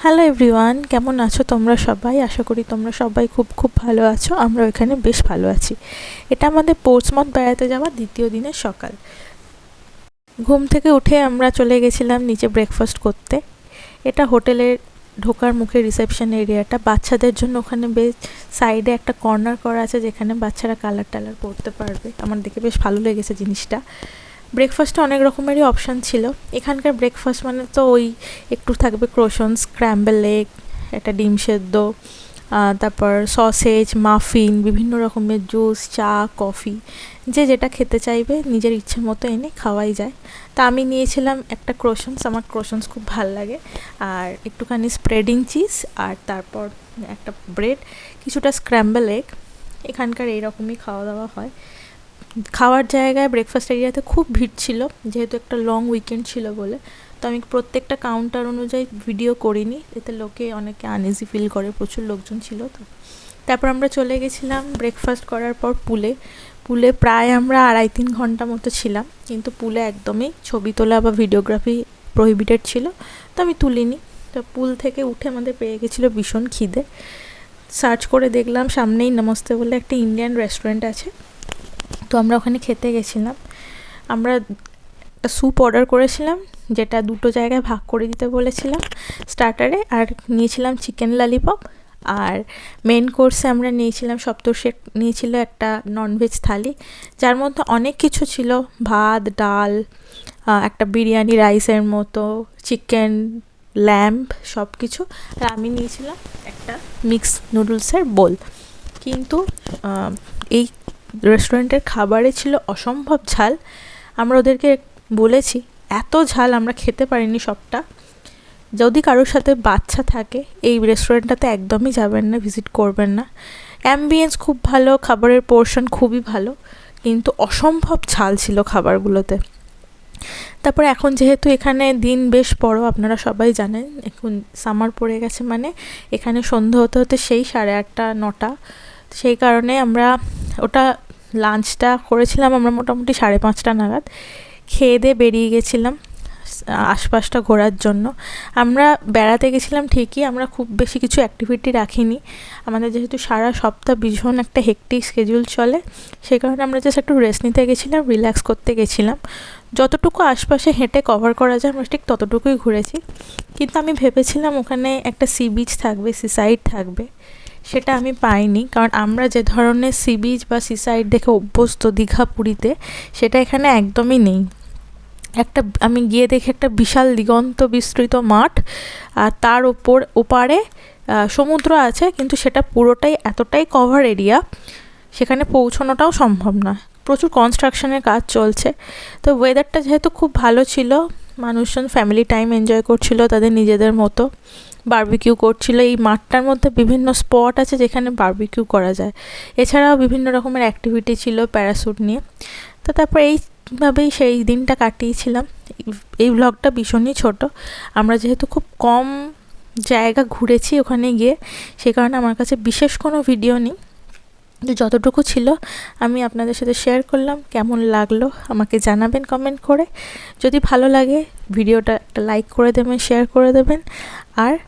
Hello everyone কেমন আছো তোমরা সবাই? আশা করি তোমরা সবাই খুব খুব ভালো আছো আমরা এখানে বেশ ভালো আছি। এটা আমাদের পোর্টসমথ বেড়াতে যাওয়া দ্বিতীয় দিনের সকাল। ঘুম থেকে উঠে আমরা চলে গেছিলাম নিচে ব্রেকফাস্ট করতে। এটা হোটেলের ঢোকার মুখে রিসেপশন এরিয়াটা বাচ্চাদের জন্য ওখানে বেশ সাইডে একটা কর্নার করা আছে যেখানে বাচ্চারা কালার টালার করতে পারবে। আমার দেখে বেশ ভালো লেগেছে জিনিসটা। ব্রেকফাস্টে অনেক রকমেরই অপশান ছিল। এখানকার ব্রেকফাস্ট মানে তো ওই একটু থাকবে ক্রোশন স্ক্র্যাম্বেল এগ একটা ডিম সেদ্ধ তারপর সসেজ মাফিন বিভিন্ন রকমের জুস চা কফি যে যেটা খেতে চাইবে, নিজের ইচ্ছে মতো এনে খাওয়াই যায়। তা আমি নিয়েছিলাম একটা ক্রোশনস আমার ক্রোশনস খুব ভালো লাগে। আর একটুখানি স্প্রেডিং চিজ আর তারপর একটা ব্রেড কিছুটা স্ক্র্যাম্বেল এগ এখানকার এইরকমই খাওয়া দাওয়া হয়। খাওয়ার জায়গায় ব্রেকফাস্ট এরিয়াতে খুব ভিড় ছিল, যেহেতু একটা লং উইকেন্ড ছিল বলে। তো আমি প্রত্যেকটা কাউন্টার অনুযায়ী ভিডিও করিনি, এতে লোকে অনেকে আনইজি ফিল করে, প্রচুর লোকজন ছিল তো। তারপর আমরা চলে গেছিলাম ব্রেকফাস্ট করার পর পুলে। পুলে প্রায় আমরা আড়াই তিন ঘণ্টা মতো ছিলাম, কিন্তু পুলে একদমই ছবি তোলা বা ভিডিওগ্রাফি প্রহিবিটেড ছিল, তো আমি তুলিনি। তো পুল থেকে উঠে আমাদের পেয়ে গেছিল ভীষণ খিদে। সার্চ করে দেখলাম, সামনেই নমস্তে বলে একটা ইন্ডিয়ান রেস্টুরেন্ট আছে। তো আমরা ওখানে খেতে গেছিলাম, আমরা একটা স্যুপ অর্ডার করেছিলাম, যেটা দুটো জায়গায় ভাগ করে দিতে বলেছিলাম স্টার্টারে আর নিয়েছিলাম চিকেন লালিপপ আর মেন কোর্সে আমরা নিয়েছিলাম, সপ্তর্ষি নিয়েছিল একটা ননভেজ থালি, যার মধ্যে অনেক কিছু ছিল, ভাত, ডাল একটা বিরিয়ানি রাইসের মতো চিকেন ল্যাম্প সব কিছু আর আমি নিয়েছিলাম একটা মিক্স নুডলসের বোল কিন্তু এই রেস্টুরেন্টের খাবারে ছিল অসম্ভব ঝাল। আমরা ওদেরকে বলেছি, এত ঝাল আমরা খেতে পারিনি সবটা। যদি কারোর সাথে বাচ্চা থাকে, এই রেস্টুরেন্টটাতে একদমই যাবেন না ভিজিট করবেন না। অ্যাম্বিয়েন্স খুব ভালো, খাবারের পোর্শন খুবই ভালো, কিন্তু অসম্ভব ঝাল ছিল খাবারগুলোতে। তারপরে এখন যেহেতু এখানে দিন বেশ বড়, আপনারা সবাই জানেন, এখন সামার পড়ে গেছে মানে এখানে সন্ধ্যে হতে হতে সেই সাড়ে আটটা, নটা। সেই কারণে আমরা ওটা লাঞ্চটা করেছিলাম আমরা মোটামুটি সাড়ে পাঁচটা নাগাদ। খেয়ে দিয়ে বেরিয়ে গেছিলাম আশপাশটা ঘোরার জন্য। আমরা বেড়াতে গেছিলাম ঠিকই, আমরা খুব বেশি কিছু অ্যাক্টিভিটি রাখিনি। আমাদের যেহেতু সারা সপ্তাহ ভীষণ একটা হেকটিক স্কেজুল চলে, সেই কারণে আমরা জাস্ট একটু রেস্ট নিতে গেছিলাম রিল্যাক্স করতে গেছিলাম। যতটুকু আশপাশে হেঁটে কভার করা যায়, আমরা ঠিক ততটুকুই ঘুরেছি। কিন্তু আমি ভেবেছিলাম ওখানে একটা সি বিচ থাকবে সি সাইড থাকবে। সেটা আমি পাইনি। কারণ আমরা যে ধরনের সি বিচ বা সি সাইড দেখে অভ্যস্ত দীঘা পুরীতে, সেটা এখানে একদমই নেই। একটা, আমি গিয়ে দেখি একটা বিশাল দিগন্ত বিস্তৃত মাঠ, আর তার ওপর, ওপারে সমুদ্র আছে, কিন্তু সেটা পুরোটাই এতটাই কভার এরিয়া সেখানে পৌঁছানোটাও সম্ভব না। প্রচুর কনস্ট্রাকশনের কাজ চলছে। তো ওয়েদারটা যেহেতু খুব ভালো ছিল, মানুষজন ফ্যামিলি টাইম এনজয় করছিল তাদের নিজেদের মতো। বারবিকিউ করছিল। এই মাঠটার মধ্যে বিভিন্ন স্পট আছে যেখানে বারবিকিউ করা যায়। এছাড়াও বিভিন্ন রকমের অ্যাক্টিভিটি ছিল প্যারাশুট নিয়ে। তো তারপর এইভাবেই সেই দিনটা কাটিয়েছিলাম। এই ব্লগটা ভীষণই ছোট। আমরা যেহেতু খুব কম জায়গা ঘুরেছি ওখানে গিয়ে, সে কারণে আমার কাছে বিশেষ কোনো ভিডিও নেই। যতটুকু ছিল আমি আপনাদের সাথে শেয়ার করলাম। কেমন লাগল আমাকে জানাবেন কমেন্ট করে। যদি ভালো লাগে ভিডিওটা একটা লাইক করে দেবেন শেয়ার করে দেবেন। আর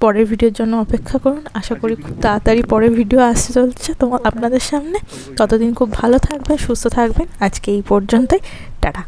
পরের ভিডিওর জন্য অপেক্ষা করুন। আশা করি খুব তাড়াতাড়ি পরের ভিডিও আসতে চলছে তোমার আপনাদের সামনে। ততদিন খুব ভালো থাকবেন, সুস্থ থাকবেন। আজকে এই পর্যন্তই। টাটা।